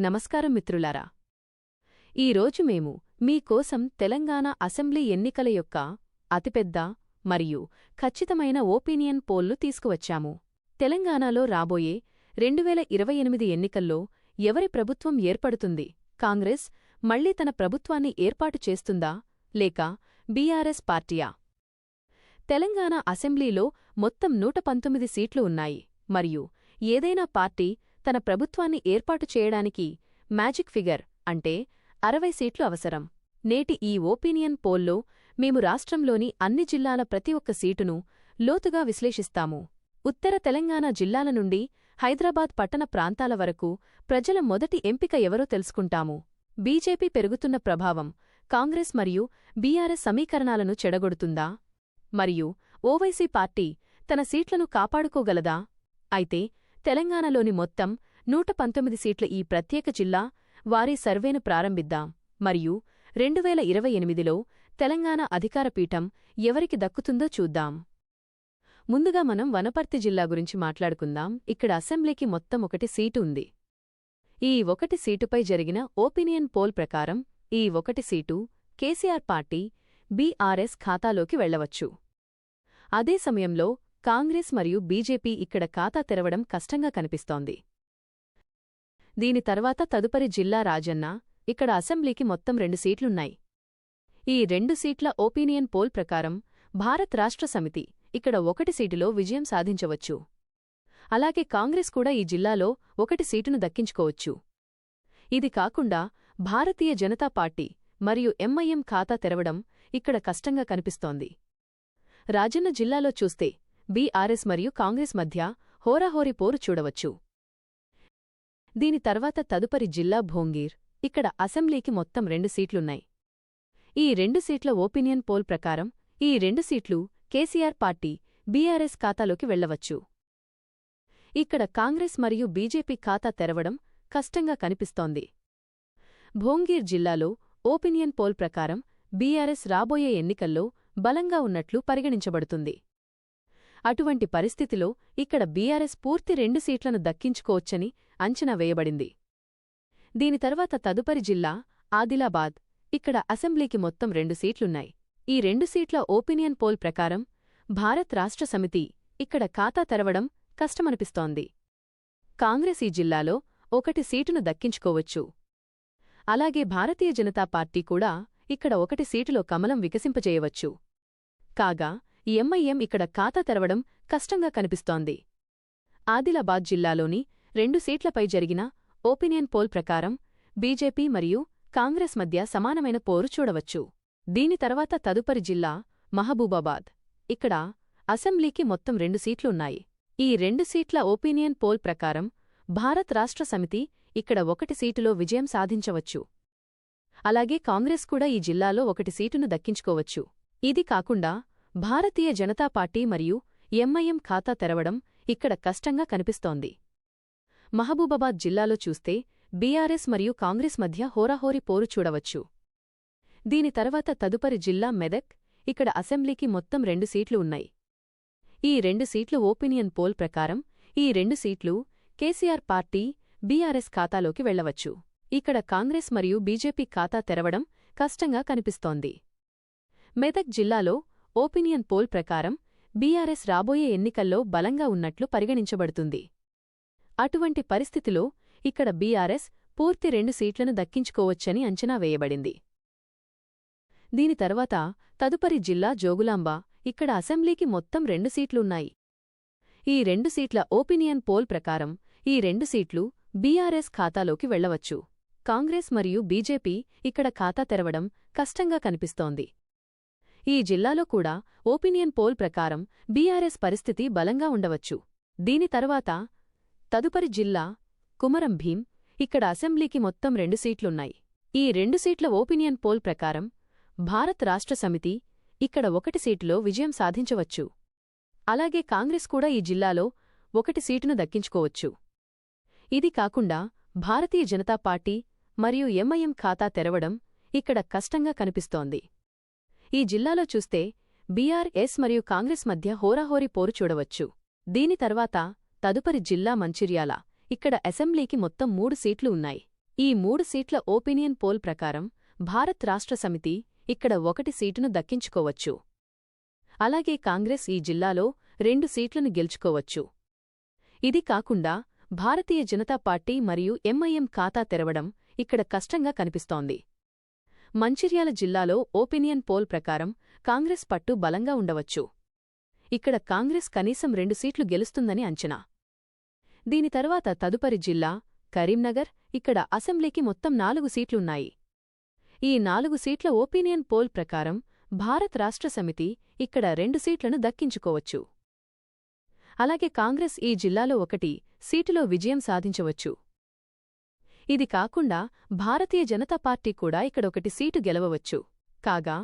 నమస్కారం మిత్రులారా. ఈరోజు మేము మీకోసం తెలంగాణ అసెంబ్లీ ఎన్నికల యొక్క అతిపెద్ద మరియు ఖచ్చితమైన ఓపీనియన్ పోల్లు తీసుకువచ్చాము. తెలంగాణలో రాబోయే రెండువేల ఇరవై ఎనిమిది ఎన్నికల్లో ఎవరి ప్రభుత్వం ఏర్పడుతుంది? కాంగ్రెస్ మళ్ళీ తన ప్రభుత్వాన్ని ఏర్పాటు చేస్తుందా? లేక బీఆర్ఎస్ పార్టీయా? తెలంగాణ అసెంబ్లీలో మొత్తం నూట పంతొమ్మిది సీట్లు ఉన్నాయి. మరియు ఏదైనా పార్టీ తన ప్రభుత్వాన్ని ఏర్పాటు చేయడానికి మ్యాజిక్ ఫిగర్ అంటే అరవై సీట్లు అవసరం. నేటి ఈ ఓపీనియన్ పోల్లో మేము రాష్ట్రంలోని అన్ని జిల్లాల ప్రతి ఒక్క సీటును లోతుగా విశ్లేషిస్తాము. ఉత్తర తెలంగాణ జిల్లాల నుండి హైదరాబాద్ పట్టణ ప్రాంతాల వరకు ప్రజల మొదటి ఎంపిక ఎవరో తెలుసుకుంటాము. బీజేపీ పెరుగుతున్న ప్రభావం కాంగ్రెస్ మరియు బీఆర్ఎస్ సమీకరణాలను చెడగొడుతుందా? మరియు ఓవైసీ పార్టీ తన సీట్లను కాపాడుకోగలదా? అయితే తెలంగాణలోని మొత్తం నూట పంతొమ్మిది సీట్ల ఈ ప్రత్యేక జిల్లా వారి సర్వేను ప్రారంభిద్దాం. మరియు రెండువేల ఇరవై ఎనిమిదిలో తెలంగాణ అధికారపీఠం ఎవరికి దక్కుతుందో చూద్దాం. ముందుగా మనం వనపర్తి జిల్లా గురించి మాట్లాడుకుందాం. ఇక్కడ అసెంబ్లీకి మొత్తం ఒకటి సీటు ఉంది. ఈ ఒకటి సీటుపై జరిగిన ఓపినియన్ పోల్ ప్రకారం ఈ ఒకటి సీటు కేసీఆర్ పార్టీ బీఆర్ఎస్ ఖాతాలోకి వెళ్ళవచ్చు అదే సమయంలో కాంగ్రెస్ మరియు బీజేపీ ఇక్కడ ఖాతా తెరవడం కష్టంగా కనిపిస్తోంది. దీని తర్వాత తదుపరి జిల్లా రాజన్న ఇక్కడ అసెంబ్లీకి మొత్తం రెండు సీట్లున్నాయి. ఈ రెండు సీట్ల ఓపీనియన్ పోల్ ప్రకారం భారత్ రాష్ట్ర సమితి ఇక్కడ ఒకటి సీటులో విజయం సాధించవచ్చు. అలాగే కాంగ్రెస్ కూడా ఈ జిల్లాలో ఒకటి సీటును దక్కించుకోవచ్చు. ఇది కాకుండా భారతీయ జనతా పార్టీ మరియు ఎంఐఎం ఖాతా తెరవడం ఇక్కడ కష్టంగా కనిపిస్తోంది. రాజన్న జిల్లాలో చూస్తే బీఆర్ఎస్ మరియు కాంగ్రెస్ మధ్య హోరాహోరీ పోరు చూడవచ్చు. దీని తర్వాత తదుపరి జిల్లా భోంగీర్. ఇక్కడ అసెంబ్లీకి మొత్తం రెండు సీట్లున్నాయి. ఈ రెండు సీట్ల ఓపినియన్ పోల్ ప్రకారం ఈ రెండు సీట్లు కేసీఆర్ పార్టీ బీఆర్ఎస్ ఖాతాలోకి వెళ్ళవచ్చు ఇక్కడ కాంగ్రెస్ మరియు బీజేపీ ఖాతా తెరవడం కష్టంగా కనిపిస్తోంది. భోంగీర్ జిల్లాలో ఓపినియన్ పోల్ ప్రకారం బీఆర్ఎస్ రాబోయే ఎన్నికల్లో బలంగా ఉన్నట్లు పరిగణించబడుతుంది. అటువంటి పరిస్థితిలో ఇక్కడ బీఆర్ఎస్ పూర్తి రెండు సీట్లను దక్కించుకోవచ్చని అంచనా వేయబడింది. దీని తర్వాత తదుపరి జిల్లా ఆదిలాబాద్. ఇక్కడ అసెంబ్లీకి మొత్తం రెండు సీట్లున్నాయి. ఈ రెండు సీట్ల ఓపినియన్ పోల్ ప్రకారం భారత్ రాష్ట్ర సమితి ఇక్కడ ఖాతా తెరవడం కష్టమనిపిస్తోంది. కాంగ్రెస్ ఈ జిల్లాలో ఒకటి సీటును దక్కించుకోవచ్చు. అలాగే భారతీయ జనతా పార్టీ కూడా ఇక్కడ ఒకటి సీటులో కమలం వికసింపజేయవచ్చు. కాగా ఎంఐఎం ఇక్కడ ఖాతా తెరవడం కష్టంగా కనిపిస్తోంది. ఆదిలాబాద్ జిల్లాలోని రెండు సీట్లపై జరిగిన ఓపినియన్ పోల్ ప్రకారం బీజేపీ మరియు కాంగ్రెస్ మధ్య సమానమైన పోరు చూడవచ్చు. దీని తర్వాత తదుపరి జిల్లా మహబూబాబాద్. ఇక్కడ అసెంబ్లీకి మొత్తం రెండు సీట్లున్నాయి. ఈ రెండు సీట్ల ఓపీనియన్ పోల్ ప్రకారం భారత్ రాష్ట్ర సమితి ఇక్కడ ఒకటి సీటులో విజయం సాధించవచ్చు. అలాగే కాంగ్రెస్ కూడా ఈ జిల్లాలో ఒకటి సీటును దక్కించుకోవచ్చు. ఇది కాకుండా భారతీయ జనతా పార్టీ మరియు ఎంఐఎం ఖాతా తెరవడం ఇక్కడ కష్టంగా కనిపిస్తోంది. మహబూబాబాద్ జిల్లాలో చూస్తే బీఆర్ఎస్ మరియు కాంగ్రెస్ మధ్య హోరాహోరి పోరు చూడవచ్చు. దీని తర్వాత తదుపరి జిల్లా మెదక్ ఇక్కడ అసెంబ్లీకి మొత్తం రెండు సీట్లు ఉన్నాయి. ఈ రెండు సీట్లు ఓపినియన్ పోల్ ప్రకారం ఈ రెండు సీట్లు కేసీఆర్ పార్టీ బీఆర్ఎస్ ఖాతాలోకి వెళ్ళవచ్చు ఇక్కడ కాంగ్రెస్ మరియు బీజేపీ ఖాతా తెరవడం కష్టంగా కనిపిస్తోంది. మెదక్ జిల్లాలో ఓపినియన్ పోల్ ప్రకారం బీఆర్ఎస్ రాబోయే ఎన్నికల్లో బలంగా ఉన్నట్లు పరిగణించబడుతుంది. అటువంటి పరిస్థితిలో ఇక్కడ బీఆర్ఎస్ పూర్తి రెండు సీట్లను దక్కించుకోవచ్చని అంచనా వేయబడింది. దీని తర్వాత తదుపరి జిల్లా జోగులాంబ ఇక్కడ అసెంబ్లీకి మొత్తం రెండు సీట్లున్నాయి. ఈ రెండు సీట్ల ఓపినియన్ పోల్ ప్రకారం ఈ రెండు సీట్లు బీఆర్ఎస్ ఖాతాలోకి వెళ్ళవచ్చు కాంగ్రెస్ మరియు బీజేపీ ఇక్కడ ఖాతా తెరవడం కష్టంగా కనిపిస్తోంది. ఈ జిల్లాలో కూడా ఓపినియన్ పోల్ ప్రకారం బీఆర్ఎస్ పరిస్థితి బలంగా ఉండవచ్చు. దీని తర్వాత తదుపరి జిల్లా కుమరం భీం ఇక్కడ అసెంబ్లీకి మొత్తం రెండు సీట్లున్నాయి. ఈ రెండు సీట్ల ఓపినియన్ పోల్ ప్రకారం భారత్ రాష్ట్ర సమితి ఇక్కడ ఒకటి సీటులో విజయం సాధించవచ్చు. అలాగే కాంగ్రెస్ కూడా ఈ జిల్లాలో ఒకటి సీటును దక్కించుకోవచ్చు. ఇది కాకుండా భారతీయ జనతా పార్టీ మరియు ఎంఐఎం ఖాతా తెరవడం ఇక్కడ కష్టంగా కనిపిస్తోంది. ఈ జిల్లాలో చూస్తే బీఆర్ఎస్ మరియు కాంగ్రెస్ మధ్య హోరాహోరీ పోరు చూడవచ్చు. దీని తర్వాత తదుపరి జిల్లా మంచిర్యాల. ఇక్కడ అసెంబ్లీకి మొత్తం మూడు సీట్లు ఉన్నాయి. ఈ మూడు సీట్ల ఓపినియన్ పోల్ ప్రకారం భారత్ రాష్ట్ర సమితి ఇక్కడ ఒకటి సీటును దక్కించుకోవచ్చు. అలాగే కాంగ్రెస్ ఈ జిల్లాలో రెండు సీట్లను గెలుచుకోవచ్చు. ఇది కాకుండా భారతీయ జనతా పార్టీ మరియు ఎంఐఎం ఖాతా తెరవడం ఇక్కడ కష్టంగా కనిపిస్తోంది. మంచిర్యాల జిల్లాలో ఓపినియన్ పోల్ ప్రకారం కాంగ్రెస్ పట్టు బలంగా ఉండవచ్చు. ఇక్కడ కాంగ్రెస్ కనీసం రెండు సీట్లు గెలుస్తుందని అంచనా. దీని తర్వాత తదుపరి జిల్లా కరీంనగర్ ఇక్కడ అసెంబ్లీకి మొత్తం నాలుగు సీట్లున్నాయి. ఈ నాలుగు సీట్ల ఓపీనియన్ పోల్ ప్రకారం భారత్ రాష్ట్ర సమితి ఇక్కడ రెండు సీట్లను దక్కించుకోవచ్చు. అలాగే కాంగ్రెస్ ఈ జిల్లాలో ఒకటి సీటులో విజయం సాధించవచ్చు. ఇది కాకుండా భారతీయ జనతా పార్టీ కూడా ఇక్కడొకటి సీటు గెలవవచ్చు. కాగా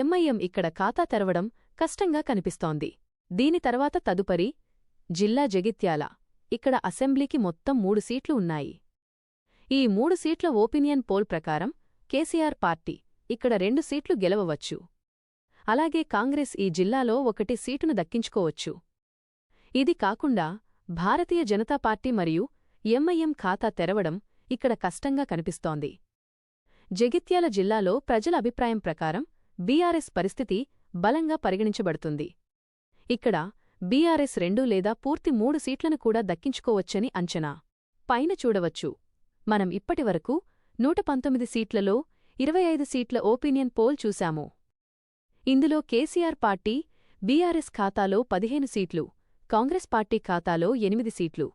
ఎంఐఎం ఇక్కడ ఖాతా తెరవడం కష్టంగా కనిపిస్తోంది. దీని తర్వాత తదుపరి జిల్లా జగిత్యాల. ఇక్కడ అసెంబ్లీకి మొత్తం మూడు సీట్లు ఉన్నాయి. ఈ మూడు సీట్ల ఓపినియన్ పోల్ ప్రకారం కేసీఆర్ పార్టీ ఇక్కడ రెండు సీట్లు గెలవవచ్చు. అలాగే కాంగ్రెస్ ఈ జిల్లాలో ఒకటి సీటును దక్కించుకోవచ్చు. ఇది కాకుండా భారతీయ జనతా పార్టీ మరియు ఎంఐఎం ఖాతా తెరవడం ఇక్కడ కష్టంగా కనిపిస్తోంది. జగిత్యాల జిల్లాలో ప్రజల అభిప్రాయం ప్రకారం బీఆర్ఎస్ పరిస్థితి బలంగా పరిగణించబడుతుంది. ఇక్కడ బీఆర్ఎస్ రెండు లేదా పూర్తి మూడు సీట్లను కూడా దక్కించుకోవచ్చని అంచనా. పైన చూడవచ్చు. మనం ఇప్పటివరకు నూట పంతొమ్మిది సీట్లలో ఇరవై ఐదు సీట్ల ఓపీనియన్ పోల్ చూశాము. ఇందులో కేసీఆర్ పార్టీ బీఆర్ఎస్ ఖాతాలో పదిహేను సీట్లు కాంగ్రెస్ పార్టీ ఖాతాలో ఎనిమిది సీట్లు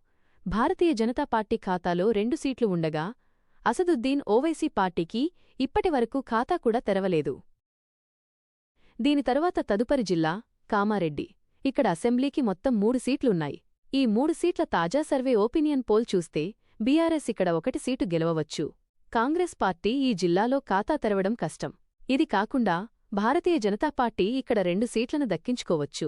భారతీయ జనతా పార్టీ ఖాతాలో రెండు సీట్లు ఉండగా అసదుద్దీన్ ఓవైసీ పార్టీకి ఇప్పటివరకు ఖాతా కూడా తెరవలేదు. దీని తరువాత తదుపరి జిల్లా కామారెడ్డి. ఇక్కడ అసెంబ్లీకి మొత్తం మూడు సీట్లున్నాయి. ఈ మూడు సీట్ల తాజా సర్వే ఓపినియన్ పోల్ చూస్తే బీఆర్ఎస్ ఇక్కడ ఒకటి సీటు గెలవవచ్చు. కాంగ్రెస్ పార్టీ ఈ జిల్లాలో ఖాతా తెరవడం కష్టం. ఇది కాకుండా భారతీయ జనతా పార్టీ ఇక్కడ రెండు సీట్లను దక్కించుకోవచ్చు.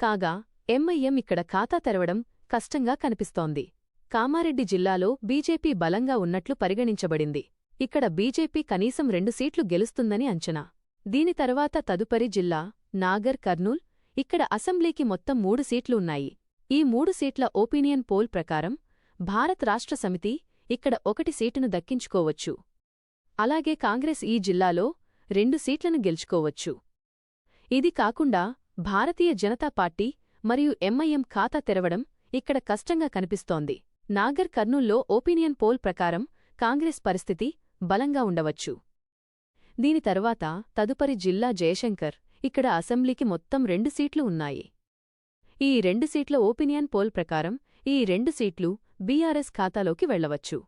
కాగా ఎంఐఎం ఇక్కడ ఖాతా తెరవడం కష్టంగా కనిపిస్తోంది. కామారెడ్డి జిల్లాలో బీజేపీ బలంగా ఉన్నట్లు పరిగణించబడింది. ఇక్కడ బీజేపీ కనీసం రెండు సీట్లు గెలుస్తుందని అంచనా. దీని తరువాత తదుపరి జిల్లా నాగర్ కర్నూల్ ఇక్కడ అసెంబ్లీకి మొత్తం మూడు సీట్లు ఉన్నాయి. ఈ మూడు సీట్ల ఓపీనియన్ పోల్ ప్రకారం భారత్ రాష్ట్ర సమితి ఇక్కడ ఒకటి సీటును దక్కించుకోవచ్చు. అలాగే కాంగ్రెస్ ఈ జిల్లాలో రెండు సీట్లను గెలుచుకోవచ్చు. ఇది కాకుండా భారతీయ జనతా పార్టీ మరియు ఎంఐఎం ఖాతా తెరవడం ఇక్కడ కష్టంగా కనిపిస్తోంది. నాగర్ కర్నూల్లో ఓపీనియన్ పోల్ ప్రకారం కాంగ్రెస్ పరిస్థితి బలంగా ఉండవచ్చు. దీని తర్వాత తదుపరి జిల్లా జయశంకర్ ఇక్కడ అసెంబ్లీకి మొత్తం రెండు సీట్లు ఉన్నాయి. ఈ రెండు సీట్ల ఓపీనియన్ పోల్ ప్రకారం ఈ రెండు సీట్లు బీఆర్ఎస్ ఖాతాలోకి వెళ్ళవచ్చు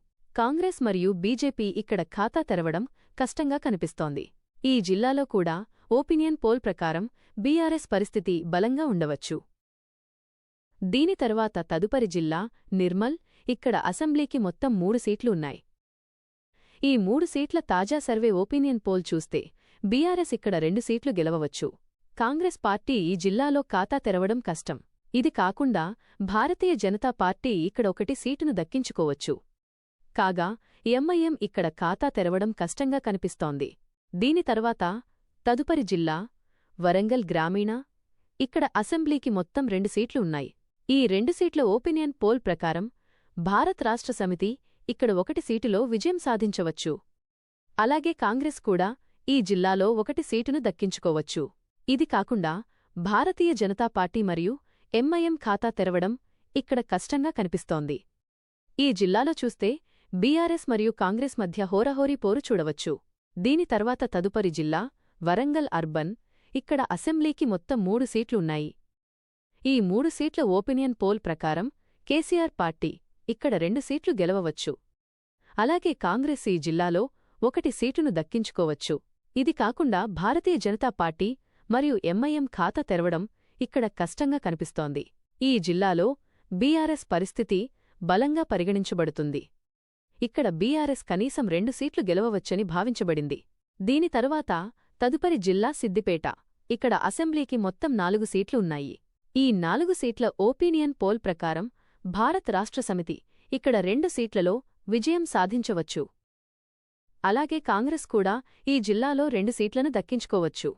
కాంగ్రెస్ మరియు బీజేపీ ఇక్కడ ఖాతా తెరవడం కష్టంగా కనిపిస్తోంది. ఈ జిల్లాలో కూడా ఓపినియన్ పోల్ ప్రకారం బీఆర్ఎస్ పరిస్థితి బలంగా ఉండవచ్చు. దీని తర్వాత తదుపరి జిల్లా నిర్మల్ ఇక్కడ అసెంబ్లీకి మొత్తం మూడు సీట్లు ఉన్నాయి. ఈ మూడు సీట్ల తాజా సర్వే ఒపీనియన్ పోల్ చూస్తే బీఆర్ఎస్ ఇక్కడ రెండు సీట్లు గెలవవచ్చు. కాంగ్రెస్ పార్టీ ఈ జిల్లాలో ఖాతా తెరవడం కష్టం. ఇది కాకుండా భారతీయ జనతా పార్టీ ఇక్కడ ఒకటి సీటును దక్కించుకోవచ్చు. కాగా ఎంఐఎం ఇక్కడ ఖాతా తెరవడం కష్టంగా కనిపిస్తోంది. దీని తర్వాత తదుపరి జిల్లా వరంగల్ గ్రామీణ ఇక్కడ అసెంబ్లీకి మొత్తం రెండు సీట్లు ఉన్నాయి. ఈ రెండు సీట్ల ఓపినియన్ పోల్ ప్రకారం భారత్ రాష్ట్ర సమితి ఇక్కడ ఒకటి సీటులో విజయం సాధించవచ్చు. అలాగే కాంగ్రెస్ కూడా ఈ జిల్లాలో ఒకటి సీటును దక్కించుకోవచ్చు. ఇది కాకుండా భారతీయ జనతా పార్టీ మరియు ఎంఐఎం ఖాతా తెరవడం ఇక్కడ కష్టంగా కనిపిస్తోంది. ఈ జిల్లాలో చూస్తే బీఆర్ఎస్ మరియు కాంగ్రెస్ మధ్య హోరహోరీ పోరు చూడవచ్చు. దీని తర్వాత తదుపరి జిల్లా వరంగల్ అర్బన్ ఇక్కడ అసెంబ్లీకి మొత్తం మూడు సీట్లున్నాయి ఈ మూడు సీట్ల ఓపినియన్ పోల్ ప్రకారం కేసీఆర్ పార్టీ ఇక్కడ రెండు సీట్లు గెలవవచ్చు. అలాగే కాంగ్రెస్ ఈ జిల్లాలో ఒకటి సీటును దక్కించుకోవచ్చు. ఇది కాకుండా భారతీయ జనతా పార్టీ మరియు ఎంఐఎం ఖాతా తెరవడం ఇక్కడ కష్టంగా కనిపిస్తోంది. ఈ జిల్లాలో బీఆర్ఎస్ పరిస్థితి బలంగా పరిగణించబడుతుంది. ఇక్కడ బీఆర్ఎస్ కనీసం రెండు సీట్లు గెలవవచ్చని భావించబడింది. దీని తరువాత తదుపరి జిల్లా సిద్దిపేట. ఇక్కడ అసెంబ్లీకి మొత్తం నాలుగు సీట్లు ఉన్నాయి. ఈ నాలుగు సీట్ల ఓపీనియన్ పోల్ ప్రకారం భారత్ రాష్ట్ర సమితి ఇక్కడ రెండు సీట్లలో విజయం సాధించవచ్చు. అలాగే కాంగ్రెస్ కూడా ఈ జిల్లాలో రెండు సీట్లను దక్కించుకోవచ్చు.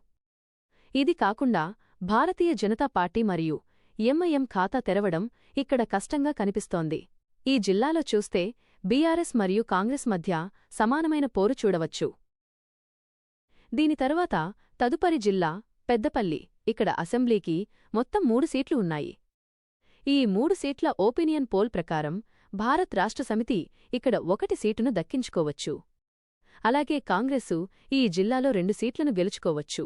ఇది కాకుండా భారతీయ జనతా పార్టీ మరియు ఎంఐఎం ఖాతా తెరవడం ఇక్కడ కష్టంగా కనిపిస్తోంది. ఈ జిల్లాలో చూస్తే బీఆర్ఎస్ మరియు కాంగ్రెస్ మధ్య సమానమైన పోరు చూడవచ్చు. దీని తరువాత తదుపరి జిల్లా పెద్దపల్లి ఇక్కడ అసెంబ్లీకి మొత్తం మూడు సీట్లు ఉన్నాయి. ఈ మూడు సీట్ల ఓపినియన్ పోల్ ప్రకారం భారత్ రాష్ట్ర సమితి ఇక్కడ ఒకటి సీటును దక్కించుకోవచ్చు. అలాగే కాంగ్రెసు ఈ జిల్లాలో రెండు సీట్లను గెలుచుకోవచ్చు.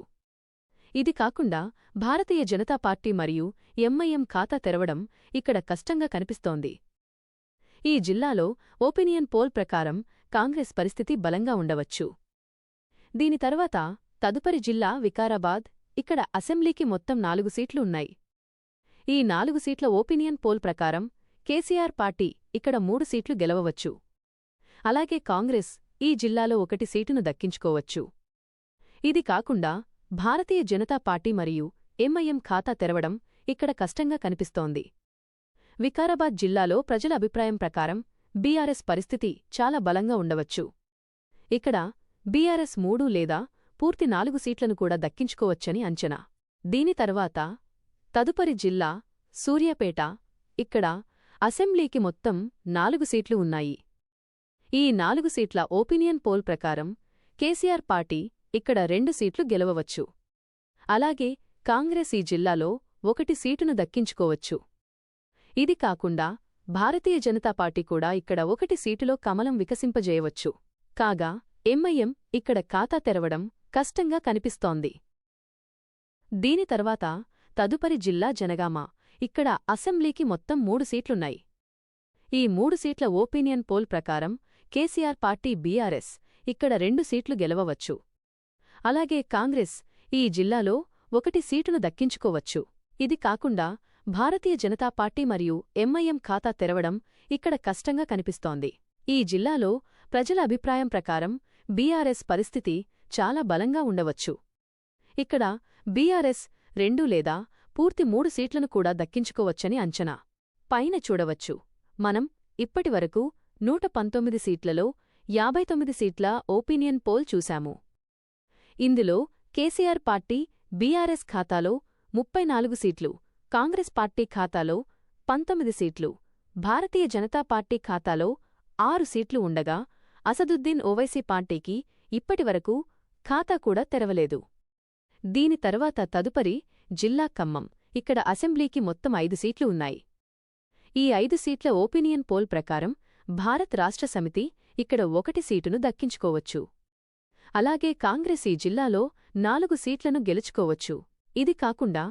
ఇది కాకుండా భారతీయ జనతా పార్టీ మరియు ఎంఐఎం ఖాతా తెరవడం ఇక్కడ కష్టంగా కనిపిస్తోంది. ఈ జిల్లాలో ఓపినియన్ పోల్ ప్రకారం కాంగ్రెస్ పరిస్థితి బలంగా ఉండవచ్చు. దీని తర్వాత తదుపరి జిల్లా వికారాబాద్ ఇక్కడ అసెంబ్లీకి మొత్తం నాలుగు సీట్లు ఉన్నాయి ఈ నాలుగు సీట్ల ఓపినియన్ పోల్ ప్రకారం కేసీఆర్ పార్టీ ఇక్కడ మూడు సీట్లు గెలవవచ్చు. అలాగే కాంగ్రెస్ ఈ జిల్లాలో ఒకటి సీటును దక్కించుకోవచ్చు. ఇది కాకుండా భారతీయ జనతా పార్టీ మరియు ఎంఐఎం ఖాతా తెరవడం ఇక్కడ కష్టంగా కనిపిస్తోంది. వికారాబాద్ జిల్లాలో ప్రజల అభిప్రాయం ప్రకారం బీఆర్ఎస్ పరిస్థితి చాలా బలంగా ఉండవచ్చు. ఇక్కడ బీఆర్ఎస్ మూడు లేదా పూర్తి నాలుగు సీట్లను కూడా దక్కించుకోవచ్చని అంచనా. దీని తర్వాత తదుపరి జిల్లా సూర్యాపేట ఇక్కడ అసెంబ్లీకి మొత్తం నాలుగు సీట్లు ఉన్నాయి. ఈ నాలుగు సీట్ల ఓపినియన్ పోల్ ప్రకారం కేసీఆర్ పార్టీ ఇక్కడ రెండు సీట్లు గెలవవచ్చు. అలాగే కాంగ్రెస్ ఈ జిల్లాలో ఒకటి సీటును దక్కించుకోవచ్చు. ఇది కాకుండా భారతీయ జనతా పార్టీ కూడా ఇక్కడ ఒకటి సీటులో కమలం వికసింపజేయవచ్చు. కాగా ఎంఐఎం ఇక్కడ ఖాతా తెరవడం కష్టంగా కనిపిస్తోంది. దీని తర్వాత తదుపరి జిల్లా జనగామ. ఇక్కడ అసెంబ్లీకి మొత్తం మూడు సీట్లున్నాయి. ఈ మూడు సీట్ల ఓపీనియన్ పోల్ ప్రకారం కేసీఆర్ పార్టీ బీఆర్ఎస్ ఇక్కడ రెండు సీట్లు గెలవవచ్చు. అలాగే కాంగ్రెస్ ఈ జిల్లాలో ఒకటి సీటును దక్కించుకోవచ్చు. ఇది కాకుండా భారతీయ జనతా పార్టీ మరియు ఎంఐఎం ఖాతా తెరవడం ఇక్కడ కష్టంగా కనిపిస్తోంది. ఈ జిల్లాలో ప్రజల అభిప్రాయం ప్రకారం బీఆర్ఎస్ పరిస్థితి చాలా బలంగా ఉండవచ్చు. ఇక్కడ బీఆర్ఎస్ రెండు లేదా పూర్తి మూడు సీట్లను కూడా దక్కించుకోవచ్చని అంచనా. పైన చూడవచ్చు. మనం ఇప్పటివరకు నూట పంతొమ్మిది సీట్లలో యాభై తొమ్మిది సీట్ల ఓపీనియన్ పోల్ చూశాము. ఇందులో కేసీఆర్ పార్టీ బీఆర్ఎస్ ఖాతాలో ముప్పై నాలుగు సీట్లు కాంగ్రెస్ పార్టీ ఖాతాలో పంతొమ్మిది సీట్లు భారతీయ జనతా పార్టీ ఖాతాలో ఆరు సీట్లు ఉండగా అసదుద్దీన్ ఓవైసీ పార్టీకి ఇప్పటివరకు ఖాతా కూడా తెరవలేదు. దీని తర్వాత తదుపరి జిల్లా ఖమ్మం. ఇక్కడ అసెంబ్లీకి మొత్తం ఐదు సీట్లు ఉన్నాయి. ఈ ఐదు సీట్ల ఓపినియన్ పోల్ ప్రకారం భారత్ రాష్ట్ర సమితి ఇక్కడ ఒకటి సీటును దక్కించుకోవచ్చు. అలాగే కాంగ్రెస్ ఈ జిల్లాలో నాలుగు సీట్లను గెలుచుకోవచ్చు. ఇది కాకుండా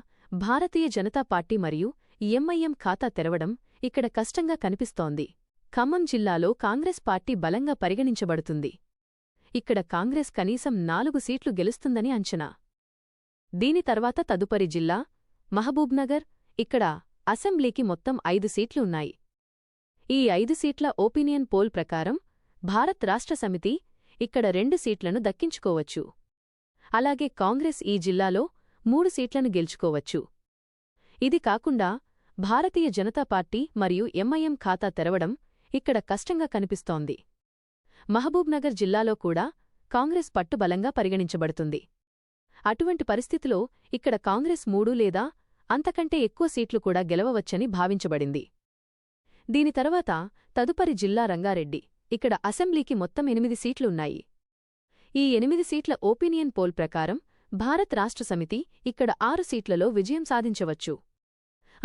భారతీయ జనతా పార్టీ మరియు ఎంఐఎం ఖాతా తెరవడం ఇక్కడ కష్టంగా కనిపిస్తోంది. ఖమ్మం జిల్లాలో కాంగ్రెస్ పార్టీ బలంగా పరిగణించబడుతుంది. ఇక్కడ కాంగ్రెస్ కనీసం నాలుగు సీట్లు గెలుస్తుందని అంచనా. దీని తర్వాత తదుపరి జిల్లా మహబూబ్నగర్ ఇక్కడ అసెంబ్లీకి మొత్తం ఐదు సీట్లు ఉన్నాయి. ఈ ఐదు సీట్ల ఓపినియన్ పోల్ ప్రకారం భారత్ రాష్ట్ర సమితి ఇక్కడ రెండు సీట్లను దక్కించుకోవచ్చు. అలాగే కాంగ్రెస్ ఈ జిల్లాలో మూడు సీట్లను గెలుచుకోవచ్చు. ఇది కాకుండా భారతీయ జనతా పార్టీ మరియు ఎంఐఎం ఖాతా తెరవడం ఇక్కడ కష్టంగా కనిపిస్తోంది. మహబూబ్నగర్ జిల్లాలో కూడా కాంగ్రెస్ పట్టుబలంగా పరిగణించబడుతుంది. అటువంటి పరిస్థితిలో ఇక్కడ కాంగ్రెస్ మూడు లేదా అంతకంటే ఎక్కువ సీట్లు కూడా గెలవవచ్చని భావించబడింది. దీని తర్వాత తదుపరి జిల్లా రంగారెడ్డి. ఇక్కడ అసెంబ్లీకి మొత్తం ఎనిమిది సీట్లున్నాయి. ఈ ఎనిమిది సీట్ల ఓపీనియన్ పోల్ ప్రకారం భారత్ రాష్ట్ర సమితి ఇక్కడ ఆరు సీట్లలో విజయం సాధించవచ్చు.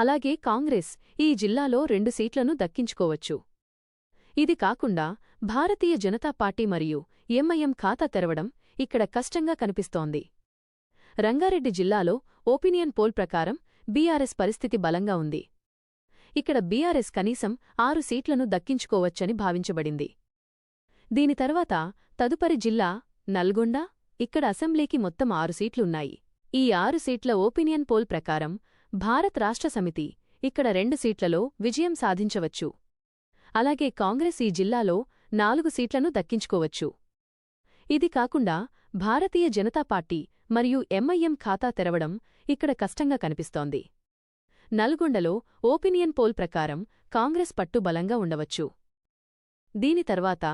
అలాగే కాంగ్రెస్ ఈ జిల్లాలో రెండు సీట్లను దక్కించుకోవచ్చు. ఇది కాకుండా భారతీయ జనతా పార్టీ మరియు ఎంఐఎం ఖాతా తెరవడం ఇక్కడ కష్టంగా కనిపిస్తోంది. రంగారెడ్డి జిల్లాలో ఓపినియన్ పోల్ ప్రకారం బీఆర్ఎస్ పరిస్థితి బలంగా ఉంది. ఇక్కడ బీఆర్ఎస్ కనీసం ఆరు సీట్లను దక్కించుకోవచ్చని భావించబడింది. దీని తర్వాత తదుపరి జిల్లా నల్గొండ ఇక్కడ అసెంబ్లీకి మొత్తం ఆరు సీట్లున్నాయి. ఈ ఆరు సీట్ల ఓపినియన్ పోల్ ప్రకారం భారత్ రాష్ట్ర సమితి ఇక్కడ రెండు సీట్లలో విజయం సాధించవచ్చు. అలాగే కాంగ్రెస్ ఈ జిల్లాలో నాలుగు సీట్లను దక్కించుకోవచ్చు. ఇది కాకుండా భారతీయ జనతా పార్టీ మరియు ఎంఐఎం ఖాతా తెరవడం ఇక్కడ కష్టంగా కనిపిస్తోంది. నల్గొండలో ఓపినియన్ పోల్ ప్రకారం కాంగ్రెస్ పట్టు బలంగా ఉండవచ్చు. దీని తర్వాత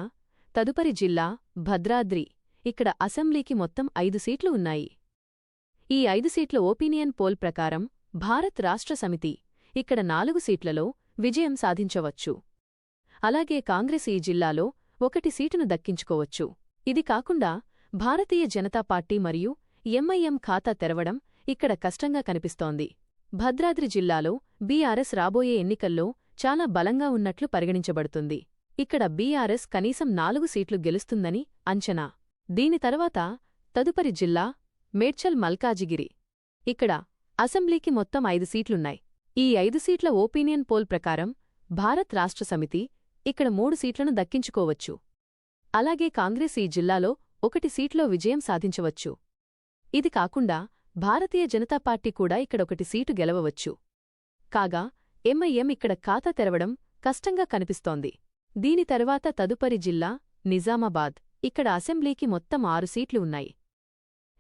తదుపరి జిల్లా భద్రాద్రి ఇక్కడ అసెంబ్లీకి మొత్తం ఐదు సీట్లు ఉన్నాయి. ఈ ఐదు సీట్ల ఓపినియన్ పోల్ ప్రకారం భారత్ రాష్ట్ర సమితి ఇక్కడ నాలుగు సీట్లలో విజయం సాధించవచ్చు. అలాగే కాంగ్రెస్ ఈ జిల్లాలో ఒకటి సీటును దక్కించుకోవచ్చు. ఇది కాకుండా భారతీయ జనతా పార్టీ మరియు ఎంఐఎం ఖాతా తెరవడం ఇక్కడ కష్టంగా కనిపిస్తోంది. భద్రాద్రి జిల్లాలో బీఆర్ఎస్ రాబోయే ఎన్నికల్లో చాలా బలంగా ఉన్నట్లు పరిగణించబడుతుంది. ఇక్కడ బీఆర్ఎస్ కనీసం నాలుగు సీట్లు గెలుస్తుందని అంచనా. దీని తర్వాత తదుపరి జిల్లా మేడ్చల్ మల్కాజిగిరి. ఇక్కడ అసెంబ్లీకి మొత్తం ఐదు సీట్లున్నాయి. ఈ ఐదు సీట్ల ఓపీనియన్ పోల్ ప్రకారం భారత్ రాష్ట్ర సమితి ఇక్కడ మూడు సీట్లను దక్కించుకోవచ్చు. అలాగే కాంగ్రెస్ ఈ జిల్లాలో ఒకటి సీట్లో విజయం సాధించవచ్చు. ఇది కాకుండా భారతీయ జనతా పార్టీ కూడా ఇక్కడొకటి సీటు గెలవవచ్చు. కాగా ఎంఐఎం ఇక్కడ ఖాతా తెరవడం కష్టంగా కనిపిస్తోంది. దీని తర్వాత తదుపరి జిల్లా నిజామాబాద్. ఇక్కడ అసెంబ్లీకి మొత్తం ఆరు సీట్లు ఉన్నాయి.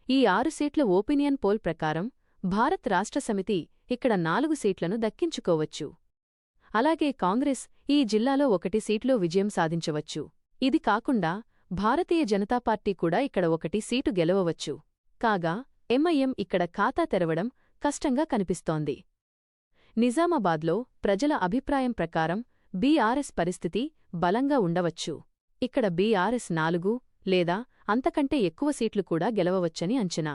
ఈ ఆరు సీట్ల ఓపినియన్ పోల్ ప్రకారం భారత్ రాష్ట్ర సమితి ఇక్కడ నాలుగు సీట్లను దక్కించుకోవచ్చు. అలాగే కాంగ్రెస్ ఈ జిల్లాలో ఒకటి సీట్లో విజయం సాధించవచ్చు. ఇది కాకుండా భారతీయ జనతా పార్టీ కూడా ఇక్కడ ఒకటి సీటు గెలవవచ్చు. కాగా ఎంఐఎం ఇక్కడ ఖాతా తెరవడం కష్టంగా కనిపిస్తోంది. నిజామాబాద్లో ప్రజల అభిప్రాయం ప్రకారం బీఆర్ఎస్ పరిస్థితి బలంగా ఉండవచ్చు. ఇక్కడ బీఆర్ఎస్ నాలుగు లేదా అంతకంటే ఎక్కువ సీట్లు కూడా గెలవవచ్చని అంచనా.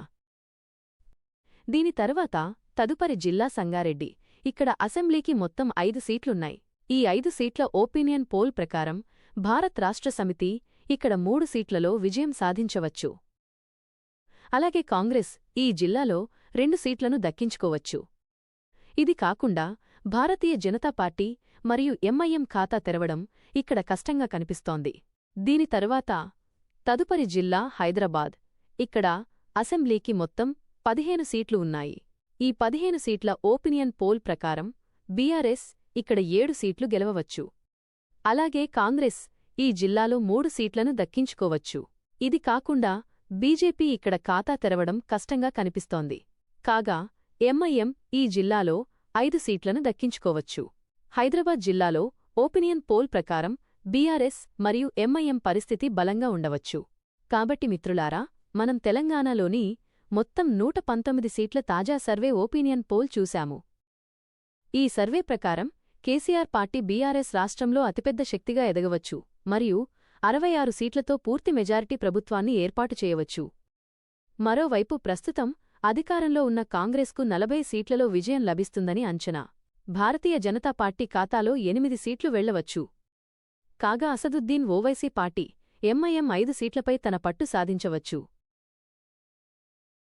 దీని తర్వాత తదుపరి జిల్లా సంగారెడ్డి. ఇక్కడ అసెంబ్లీకి మొత్తం ఐదు సీట్లున్నాయి. ఈ ఐదు సీట్ల ఓపీనియన్ పోల్ ప్రకారం భారత్ రాష్ట్ర సమితి ఇక్కడ మూడు సీట్లలో విజయం సాధించవచ్చు. అలాగే కాంగ్రెస్ ఈ జిల్లాలో రెండు సీట్లను దక్కించుకోవచ్చు. ఇది కాకుండా భారతీయ జనతా పార్టీ మరియు ఎంఐఎం ఖాతా తెరవడం ఇక్కడ కష్టంగా కనిపిస్తోంది. దీని తరువాత తదుపరి జిల్లా హైదరాబాద్. ఇక్కడ అసెంబ్లీకి మొత్తం పదిహేను సీట్లు ఉన్నాయి. ఈ పదిహేను సీట్ల ఓపినియన్ పోల్ ప్రకారం బీఆర్ఎస్ ఇక్కడ ఏడు సీట్లు గెలవవచ్చు. అలాగే కాంగ్రెస్ ఈ జిల్లాలో మూడు సీట్లను దక్కించుకోవచ్చు. ఇది కాకుండా బీజేపీ ఇక్కడ ఖాతా తెరవడం కష్టంగా కనిపిస్తోంది. కాగా ఎంఐఎం ఈ జిల్లాలో ఐదు సీట్లను దక్కించుకోవచ్చు. హైదరాబాద్ జిల్లాలో ఓపినియన్ పోల్ ప్రకారం బీఆర్ఎస్ మరియు ఎంఐఎం పరిస్థితి బలంగా ఉండవచ్చు. కాబట్టి మిత్రులారా మనం తెలంగాణలోని మొత్తం నూట పంతొమ్మిది సీట్ల తాజా సర్వే ఓపీనియన్ పోల్ చూశాము. ఈ సర్వే ప్రకారం కేసీఆర్ పార్టీ బీఆర్ఎస్ రాష్ట్రంలో అతిపెద్ద శక్తిగా ఎదగవచ్చు మరియు అరవై ఆరు సీట్లతో పూర్తి మెజారిటీ ప్రభుత్వాన్ని ఏర్పాటు చేయవచ్చు. మరోవైపు ప్రస్తుతం అధికారంలో ఉన్న కాంగ్రెస్కు నలభై సీట్లలో విజయం లభిస్తుందని అంచనా. భారతీయ జనతా పార్టీ ఖాతాలో ఎనిమిది సీట్లు వెళ్ళవచ్చు. కాగా అసదుద్దీన్ ఓవైసీ పార్టీ ఎంఐఎం ఐదు సీట్లపై తన పట్టు సాధించవచ్చు.